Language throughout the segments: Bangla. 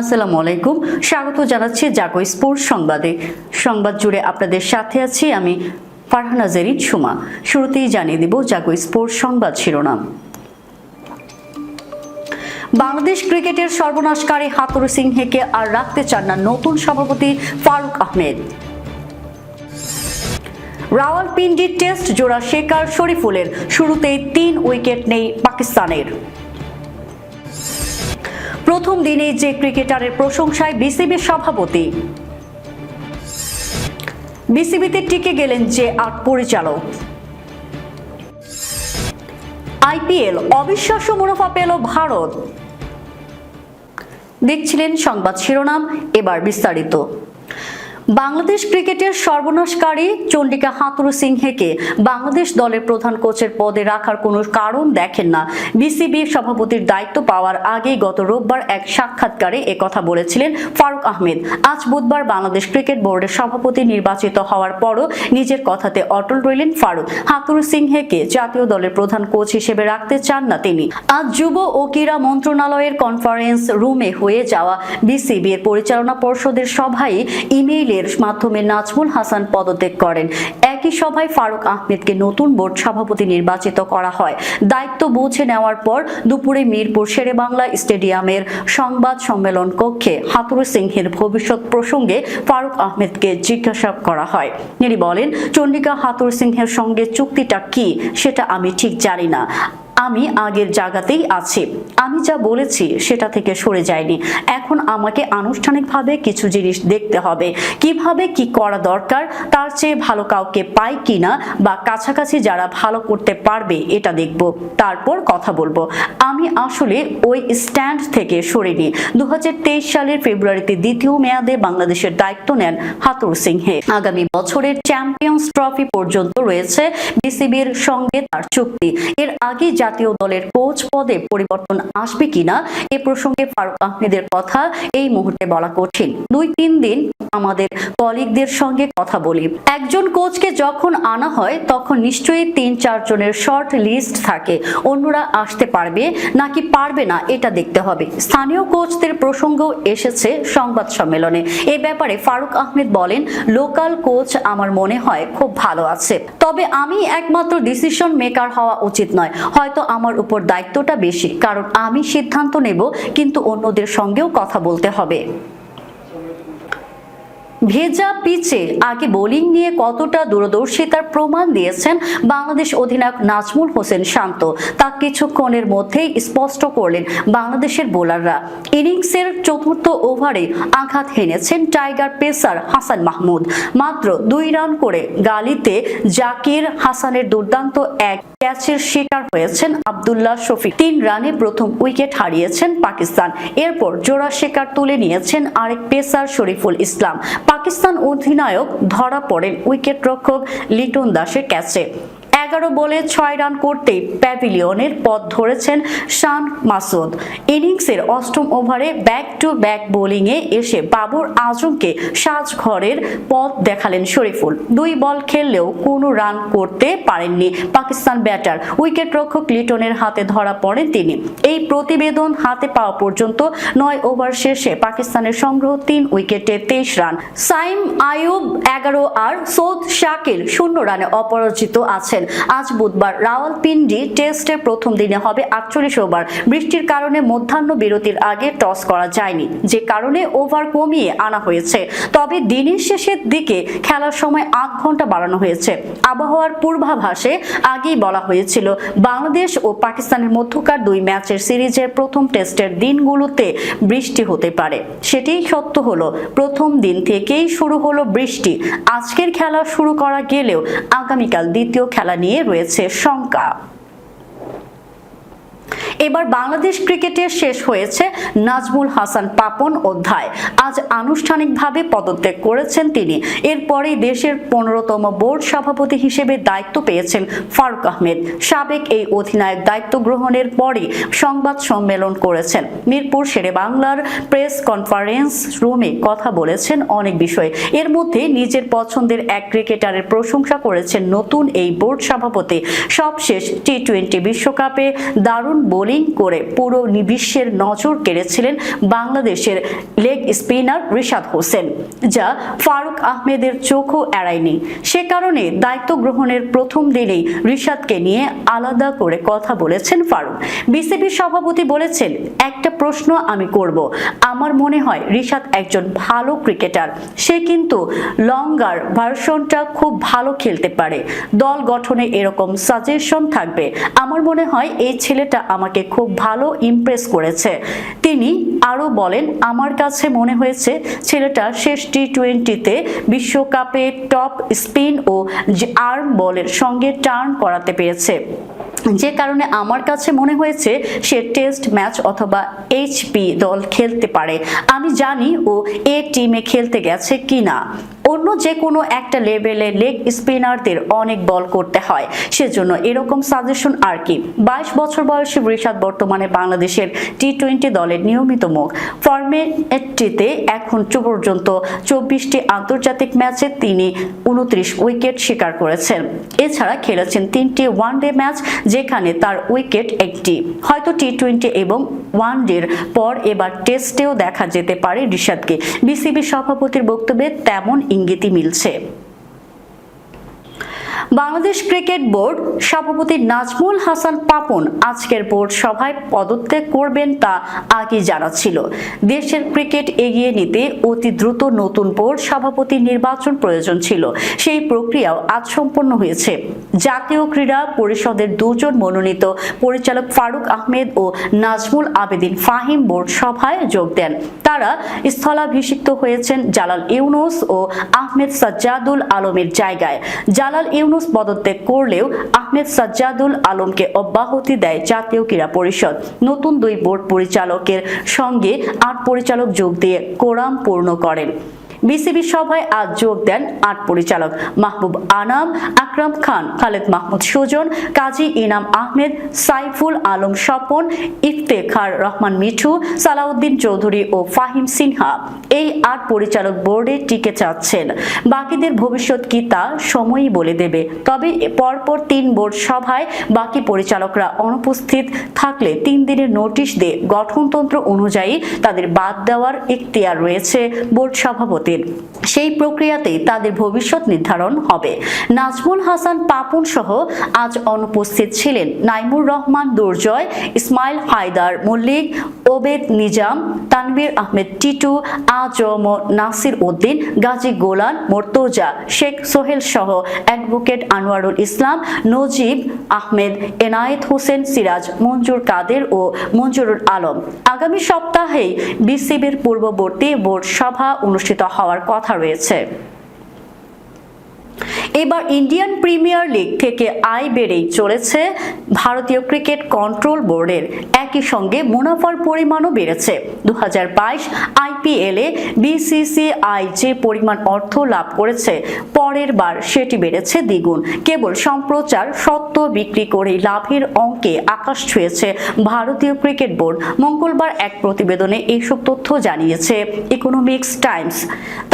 আসসালামু আলাইকুম। স্বাগত জানাচ্ছি জাগো স্পোর্টস সংবাদে। সংবাদ জুড়ে আপনাদের সাথে আছি আমি ফারহানা জেরিন সুমা। শুরুতেই জানিয়ে দিব জাগো স্পোর্টস সংবাদ শিরোনাম। বাংলাদেশ ক্রিকেটের সর্বনাশকারী হাতুরু সিংহেকে আর রাখতে চান না নতুন সভাপতি ফারুক আহমেদ। রাওয়ালপিন্ডি টেস্ট জোড়া শেখার শরীফুলের শুরুতেই তিন উইকেট নেই পাকিস্তানের। প্রথম দিনে যে ক্রিকেটারের প্রশংসায় বিসিবির সভাপতি। বিসিবিতে টিকে গেলেন যে আট পরিচালক। আইপিএল, অবিশ্বাস্য মুনাফা পেল ভারত। দেখছিলেন সংবাদ শিরোনাম, এবার বিস্তারিত। বাংলাদেশ ক্রিকেটের সর্বনাশকারী চন্ডিকা হাতুরু সিংহেকে বাংলাদেশ দলের প্রধান কোচের পদে রাখার কোনো কারণ দেখেন না। বিসিবি সভাপতির দায়িত্ব পাওয়ার আগেই গত রোববার এক সাক্ষাৎকারে একথা বলেছিলেন ফারুক আহমেদ। আজ বুধবার বাংলাদেশ ক্রিকেট বোর্ডের সভাপতি নির্বাচিত হওয়ার পরও নিজের কথাতে অটল রইলেন ফারুক। হাতুরু সিংহেকে জাতীয় দলের প্রধান কোচ হিসেবে রাখতে চান না তিনি। আজ যুব ও ক্রীড়া মন্ত্রণালয়ের কনফারেন্স রুমে হয়ে যাওয়া বিসিবি এর পরিচালনা পর্ষদের সভায় ইমেইলের মাধ্যমে নাজমুল হাসান পদত্যাগ করেন। একই সভায় ফারুক আহমেদকে নতুন বোর্ড সভাপতি নির্বাচিত করা হয়। দায়িত্ব বুঝে নেওয়ার পর দুপুরে মিরপুর শেরে বাংলা স্টেডিয়ামের সংবাদ সম্মেলন কক্ষে হাতুর সিংহের ভবিষ্যৎ প্রসঙ্গে ফারুক আহমেদকে জিজ্ঞাসা করা হয়। তিনি বলেন, চন্ডিকা হাতুর সিংহের সঙ্গে চুক্তিটা কি? সেটা আমি ঠিক জানি না। আমি আগের জায়গাতেই আছি। আমি যা বলেছি সেটা থেকে সরে যায়নি। এখন আমাকে আনুষ্ঠানিকভাবে কিছু জিনিস দেখতে হবে। কীভাবে কি করা দরকার, তার চেয়ে ভালো কাউকে পাই কিনা বা কাছাকাছি যারা ভালো করতে পারবে এটা দেখব। তারপর কথা বলব। আমি আসলে ওই স্ট্যান্ড থেকে সরিনি। দু হাজার তেইশ সালের ফেব্রুয়ারিতে দ্বিতীয় মেয়াদে বাংলাদেশের দায়িত্ব নেন হাতুর সিংহে। আগামী বছরের চ্যাম্পিয়ন্স ট্রফি পর্যন্ত রয়েছে বিসিবির সঙ্গে তার চুক্তি। এর আগে জাতীয় দলের কোচ পদে পরিবর্তন আসবে কিনা এ প্রসঙ্গে ফারুক আহমেদের কথা এই মুহূর্তে বলা কঠিন। দুই তিন দিন আমাদের কলিগদের সঙ্গে কথা বলি। একজন কোচকে যখন আনা হয়, তখন নিশ্চয়ই তিন চার জনের শর্ট লিস্ট থাকে। অন্যরা আসতে পারবে নাকি পারবে না, এটা দেখতে হবে। স্থানীয় কোচদের প্রসঙ্গ এসেছে সংবাদ সম্মেলনে। এ ব্যাপারে ফারুক আহমেদ বলেন, লোকাল কোচ আমার মনে হয় খুব ভালো আছে। তবে আমি একমাত্র ডিসিশন মেকার হওয়া উচিত নয়। হয়তো আমার উপর দায়িত্বটা বেশি কারণ আমি সিদ্ধান্ত নেব কিন্তু অন্যদের সঙ্গেও কথা বলতে হবে। ভেজা পিচে আগে বোলিং নিয়ে কতটা দূরদর্শিতার প্রমাণ দিয়েছেন বাংলাদেশ অধিনায়ক নাজমুল হোসেন শান্ত। তা কিছুক্ষণের মধ্যেই স্পষ্ট করলেন বাংলাদেশের বোলাররা। ইনিংসের চতুর্থ ওভারে আঘাত হেনেছেন টাইগার পেসার হাসান মাহমুদ। মাত্র দুই রান করে গালিতে জাকির হাসানের দুর্দান্ত এক ক্যাচের শিকার হয়েছেন আবদুল্লাহ শফিক। তিন রানে প্রথম উইকেট হারিয়েছেন পাকিস্তান। এরপর জোড়া শিকার তুলে নিয়েছেন আরেক পেসার শরীফুল ইসলাম। পাকিস্তান অধিনায়ক ধরা পড়েন উইকেট রক্ষক লিটন দাসের ক্যাচে। এগারো বলে ছয় রান করতেই প্যাভিলিয়নের পথ ধরেছেন শান মাসুদ। ইনিংসের অষ্টম ওভারে ব্যাক টু ব্যাক বোলিংয়ে এসে বাবর আজমকে সাজঘরের পথ দেখালেন শরীফুল। দুই বল খেললেও কোনো রান করতে পারেননি পাকিস্তান ব্যাটার। উইকেট রক্ষক লিটনের হাতে ধরা পড়েন তিনি। এই প্রতিবেদন হাতে পাওয়া পর্যন্ত নয় ওভার শেষে পাকিস্তানের সংগ্রহ তিন উইকেটে তেইশ রান। সাইম আয়ুব এগারো আর সৌদ শাকিল শূন্য রানে অপরাজিত আছেন। আজ বুধবার রাওয়ালপিন্ডি টেস্টে প্রথম দিনে হবে আটচল্লিশ ওভার। বৃষ্টির কারণে মধ্যাহ্ন বিরতির আগে টস করা যায়নি। যে কারণে ওভার কমিয়ে আনা হয়েছে। তবে দিনের শেষের দিকে খেলার সময় আধ ঘণ্টা বাড়ানো হয়েছে। আবহাওয়ার পূর্বাভাসে আগেই বলা হয়েছিল, বাংলাদেশ ও পাকিস্তানের মধ্যকার দুই ম্যাচের সিরিজের প্রথম টেস্টের দিনগুলোতে বৃষ্টি হতে পারে। সেটাই সত্য হলো। প্রথম দিন থেকেই শুরু হলো বৃষ্টি। আজকের খেলা শুরু করা গেলেও আগামীকাল দ্বিতীয় খেলা নিয়ে রয়েছে শঙ্কা। এবার বাংলাদেশ ক্রিকেটে শেষ হয়েছে নাজমুল হাসান পাপন অধ্যায়। আজ আনুষ্ঠানিকভাবে পদত্যাগ করেছেন তিনি। এরপরেই দেশের পনেরোতম বোর্ড সভাপতি হিসেবে দায়িত্ব পেয়েছেন ফারুক আহমেদ। সাবেক এই অধিনায়ক দায়িত্ব গ্রহণের পরই সংবাদ সম্মেলন করেছেন। মিরপুর শেরে বাংলার প্রেস কনফারেন্স রুমে কথা বলেছেন অনেক বিষয়ে। এর মধ্যে নিজের পছন্দের এক ক্রিকেটারের প্রশংসা করেছেন নতুন এই বোর্ড সভাপতি। সবশেষ টি টোয়েন্টি বিশ্বকাপে দারুণ বোলিং বোলিং করে পুরো বিশ্বের নজর কেড়েছিলেন বাংলাদেশের লেগ স্পিনার রিশাদ হোসেন, যা ফারুক আহমেদের চোখও এড়ায়নি। সে কারণে দায়িত্ব গ্রহণের প্রথম দিনেই রিশাদকে নিয়ে আলাদা করে কথা বলেছেন ফারুক। বিসিবির সভাপতি বলেছেন, একটা প্রশ্ন আমি করব। আমার মনে হয় রিশাদ একজন ভালো ক্রিকেটার। সে কিন্তু লঙ্গার ভার্সনটা খুব ভালো খেলতে পারে। দল গঠনে এরকম সাজেশন থাকবে। আমার মনে হয় এই ছেলেটা আমাকে খুব ভালো ইমপ্রেস করেছে। তিনি আরও বলেন, আমার কাছে মনে হয়েছে ছেলেটা শেষ টি টোয়েন্টিতে বিশ্বকাপে টপ স্পিন ও আর্ম বলের সঙ্গে টার্ন করাতে পেরেছে। যে কারণে আমার কাছে মনে হয়েছে সে টেস্ট ম্যাচ অথবা এইচপি দল খেলতে পারে। আমি জানি ও এ টিমে খেলতে গেছে কিনা। অন্য যে কোনো একটা লেভেলে লেগ স্পিনারদের অনেক বল করতে হয়। সেজন্য এরকম সাজেশন আর কি। বাইশ বছর বয়সী ঋষাদ বর্তমানে বাংলাদেশের টি টোয়েন্টি দলের নিয়মিত মুখ। ফরম্যাটটিতে এখন পর্যন্ত চব্বিশটি আন্তর্জাতিক ম্যাচে তিনি উনত্রিশ উইকেট শিকার করেছেন। এছাড়া খেলেছেন তিনটি ওয়ানডে ম্যাচ, যেখানে তার উইকেট একটি। হয়তো টি টোয়েন্টি এবং ওয়ানডের পর এবার টেস্টেও দেখা যেতে পারে ঋষাদকে বিসিবি সভাপতির বক্তব্যে তেমন ইঙ্গিতই মিলছে। বাংলাদেশ ক্রিকেট বোর্ড সভাপতি নাজমুল হাসান পাপন আজকের বোর্ড সভায় পদত্যাগ করবেন তা আগে জানা ছিল দেশের ক্রিকেট এগিয়ে নিতে অতি দ্রুত নতুন বোর্ড সভাপতি নির্বাচন প্রয়োজন ছিল। সেই প্রক্রিয়াও আজ সম্পন্ন হয়েছে। জাতীয় ক্রীড়া পরিষদের দুজন মনোনীত পরিচালক ফারুক আহমেদ ও নাজমুল আবেদিন ফাহিম বোর্ড সভায় যোগ দেন। তারা স্থলাভিষিক্ত হয়েছেন জালাল ইউনুস ও আহমেদ সাজ্জাদুল আলমের জায়গায়। জালাল ইউনুস পদত্যাগ করলেও আহমেদ সাজ্জাদুল আলমকে অব্যাহতি দেয় জাতীয় ক্রীড়া পরিষদ। নতুন দুই বোর্ড পরিচালকের সঙ্গে আট পরিচালক যোগ দিয়ে কোরাম পূর্ণ করেন। বিসিবি সভায় আজ যোগ দেন আট পরিচালক। মাহবুব আনাম, আকরাম খান, খালেদ মাহমুদ সুজন, কাজী ইনাম আহমেদ, সাইফুল আলম স্বপন, ইফতেখার রহমান মিঠু, সালাউদ্দিন চৌধুরী ও ফাহিম সিনহা। এই আট পরিচালক বোর্ডে টিকে চাচ্ছেন বাকিদের ভবিষ্যৎ কি তা সময়ই বলে দেবে। তবে পরপর তিন বোর্ড সভায় বাকি পরিচালকরা অনুপস্থিত থাকলে তিন দিনের নোটিশ দিয়ে গঠনতন্ত্র অনুযায়ী তাদের বাদ দেওয়ার ইখতিয়ার রয়েছে বোর্ড সভাপতির সেই প্রক্রিয়াতেই তাদের ভবিষ্যৎ নির্ধারণ হবে। নাজমুল হাসান পাপন সহ আজ অনুপস্থিত ছিলেন নাইমুর রহমান, দুর্জয়, ইসমাইল হায়দার মল্লিক, ওবেদ নিজাম তানবীর আহমেদ টিটু, আজম নাসির উদ্দিন, গাজী গোলান, মোর্তজা, শেখ সোহেল সহ অ্যাডভোকেট আনোয়ারুল ইসলাম, নজিব আহমেদ, এনায়েত হোসেন সিরাজ, মঞ্জুর কাদের ও মঞ্জুরুল আলম। আগামী সপ্তাহেই বিসিবির পূর্ববর্তী বোর্ড সভা অনুষ্ঠিত হওয়ার কথা রয়েছে। এবার ইন্ডিয়ান প্রিমিয়ার লিগ থেকে আয় বেড়েই চলেছে। ভারতীয় ক্রিকেট কন্ট্রোল বোর্ডের একই সঙ্গে মুনাফার পরিমাণও বেড়েছে। দু হাজার বাইশ আইপিএলে বিসিসিআই যে পরিমাণ অর্থ লাভ করেছে, পরের বার সেটি বেড়েছে দ্বিগুণ। কেবল সম্প্রচার সত্ত্ব বিক্রি করে লাভের অঙ্কে আকাশ ছুঁয়েছে ভারতীয় ক্রিকেট বোর্ড। মঙ্গলবার এক প্রতিবেদনে এইসব তথ্য জানিয়েছে ইকোনমিক্স টাইমস।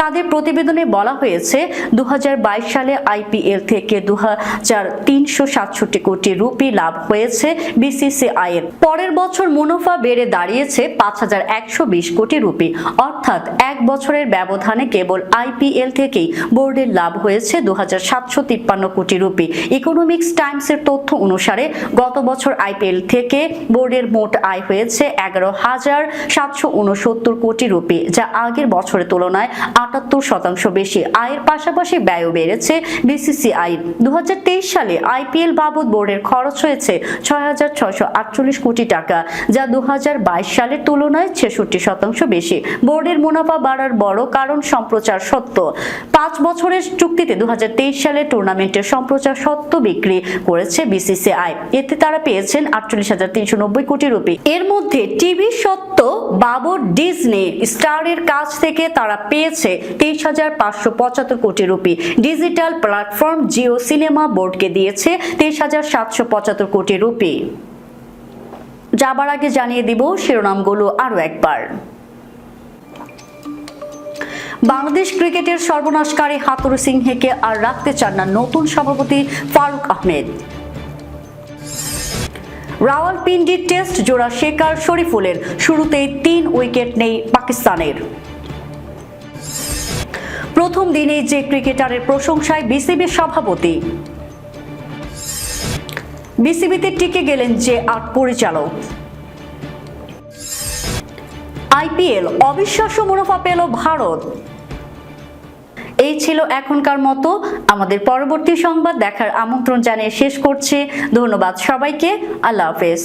তাদের প্রতিবেদনে বলা হয়েছে দু হাজার বাইশ সালে আইপিএল থেকে দু হাজার তিনশো কোটি রুপি লাভ হয়েছে বিসিসিআই এর। পরের বছর মুনাফা বেড়ে দাঁড়িয়েছে পাঁচ হাজার একশো বিশ কোটি রুপি। অর্থাৎ এক বছরের ব্যবধানে কেবল আইপিএল থেকেই বোর্ডের লাভ হয়েছে দু হাজার সাতশো তিপ্পান্ন কোটি রুপি। ইকোনমিক্স টাইমসের তথ্য অনুসারে গত বছর আইপিএল থেকে বোর্ডের মোট আয় হয়েছে এগারো হাজার সাতশো উনসত্তর কোটি রুপি, যা আগের বছরের তুলনায় আটাত্তর শতাংশ বেশি। আয়ের পাশাপাশি ব্যয়ও বেড়েছে বিসিসিআই। দু হাজার তেইশ সালে আইপিএল বাবদ বোর্ডের খরচ হয়েছে ছয় হাজার ছয়শো আটচল্লিশ কোটি টাকা, যা দু সালের তুলনায় ছেষট্টি শতাংশ বেশি। বোর্ডের মুনাফা বাড়ার বড় কারণ সম্প্রচার সত্য। পাঁচ বছরের চুক্তিতে দু সালে টুর্নামেন্টের সম্প্রচার সত্ত্ব বিক্রি করেছে বিসিসিআই। এতে তারা পেয়েছেন আটচল্লিশ কোটি রুপি। এর মধ্যে টিভি সত্য বাবর ডিজনি স্টারের কাছ থেকে তারা পেয়েছে তেইশ হাজার পাঁচশো পঁচাত্তর কোটি rupee. Digital platform Jio Cinema বোর্ডকে দিয়েছে তেইশ হাজার সাতশো পঁচাত্তর কোটি রুপি। যাবার আগে জানিয়ে দিব শিরোনামগুলো আরও একবার। বাংলাদেশ ক্রিকেটের সর্বনাশকারী হাতুরু সিংহেকে আর রাখতে চান না নতুন সভাপতি ফারুক আহমেদ। রাওয়ালপিন্ডি টেস্ট জোড়া শেখার শরীফুলের শুরুতেই তিন উইকেট নেই পাকিস্তানের। প্রথম দিনেই যে ক্রিকেটারের প্রশংসায় বিসিবির সভাপতি। বিসিবিতে টিকে গেলেন যে আট পরিচালক। আইপিএল, অবিশ্বাস্য মুনাফা পেল ভারত। এই ছিল এখনকার মতো। আমাদের পরবর্তী সংবাদ দেখার আমন্ত্রণ জানিয়ে শেষ করছি। ধন্যবাদ সবাইকে। আল্লাহ হাফেজ।